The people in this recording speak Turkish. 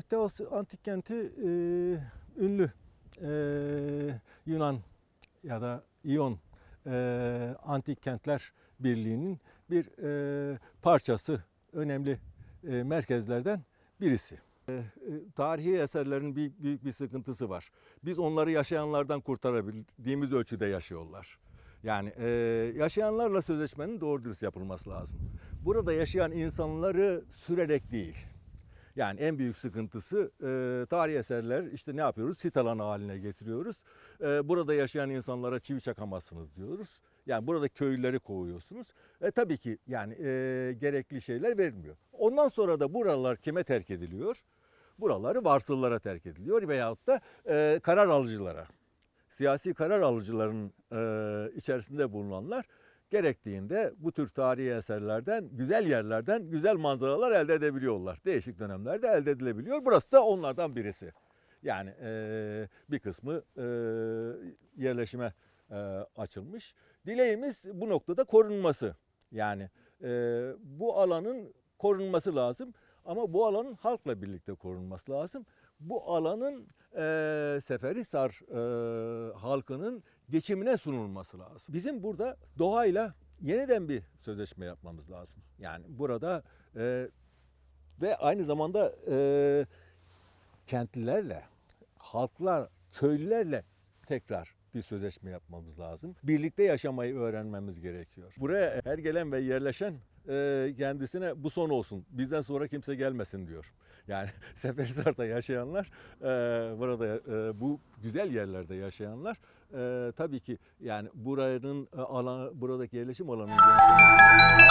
Teos antik kenti e, ünlü e, Yunan ya da İyon e, antik kentler birliğinin bir e, parçası, önemli e, merkezlerden birisi. E, e, tarihi eserlerin bir, büyük bir sıkıntısı var. Biz onları yaşayanlardan kurtarabildiğimiz ölçüde yaşıyorlar. Yani e, yaşayanlarla sözleşmenin doğru dürüst yapılması lazım. Burada yaşayan insanları sürerek değil. Yani en büyük sıkıntısı e, tarihi eserler işte ne yapıyoruz? Sit alanı haline getiriyoruz. E, burada yaşayan insanlara çivi çakamazsınız diyoruz. Yani burada köylüleri kovuyorsunuz. E, tabii ki yani e, gerekli şeyler verilmiyor. Ondan sonra da buralar kime terk ediliyor? Buraları varsıllara terk ediliyor veyahut da e, karar alıcılara. Siyasi karar alıcıların e, içerisinde bulunanlar gerektiğinde bu tür tarihi eserlerden, güzel yerlerden güzel manzaralar elde edebiliyorlar. Değişik dönemlerde elde edilebiliyor. Burası da onlardan birisi. Yani e, bir kısmı e, yerleşime e, açılmış. Dileğimiz bu noktada korunması. Yani e, bu alanın korunması lazım. Ama bu alanın halkla birlikte korunması lazım. Bu alanın e, Seferihisar e, halkının geçimine sunulması lazım. Bizim burada doğayla yeniden bir sözleşme yapmamız lazım. Yani burada e, ve aynı zamanda e, kentlilerle, halklar, köylülerle tekrar bir sözleşme yapmamız lazım. Birlikte yaşamayı öğrenmemiz gerekiyor. Buraya her gelen ve yerleşen e, kendisine bu son olsun. Bizden sonra kimse gelmesin diyor. Yani Seferihisar'da yaşayanlar, e, burada e, bu güzel yerlerde yaşayanlar tabii ki yani buranın alanı, buradaki yerleşim alanının